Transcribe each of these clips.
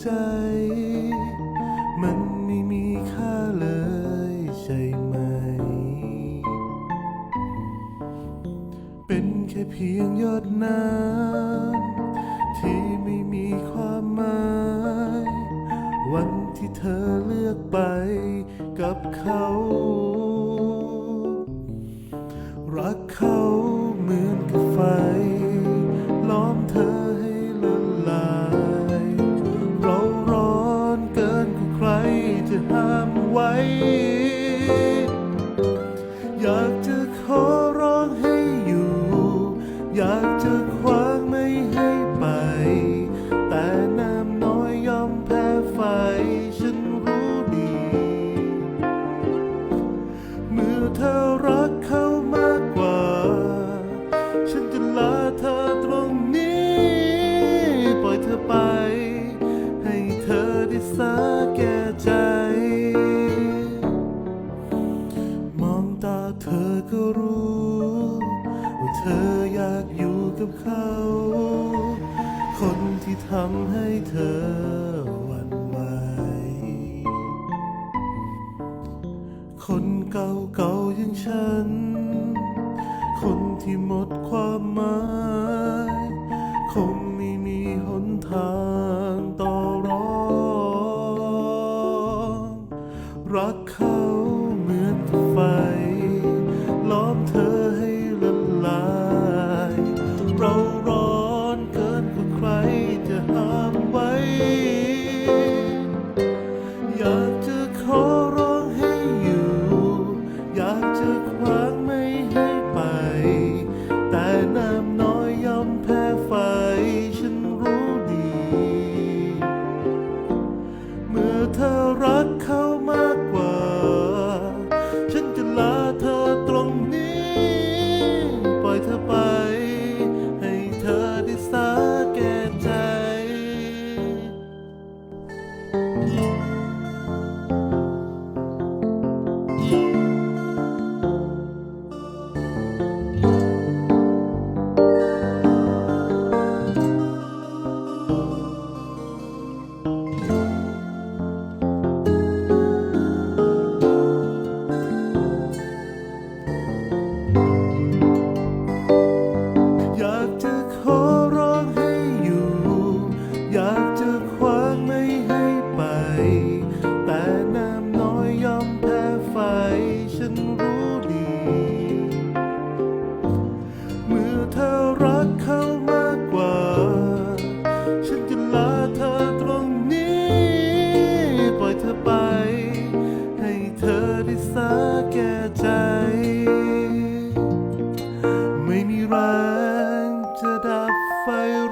ใจ มันไม่มีค่าเลยใช่ไหม เป็นแค่เพียงยอดน้ำที่ไม่มีความหมาย วันที่เธอเลือกไปกับเขา รักเขา conductor เธอก็รู้ว่าเธออยากอยู่กับเขา คนที่ทำให้เธอหวั่นไหวคนเก่าเก่าอย่างฉัน คนที่หมดความหมาย คงไม่มีหนทาง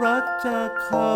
รักจากเขา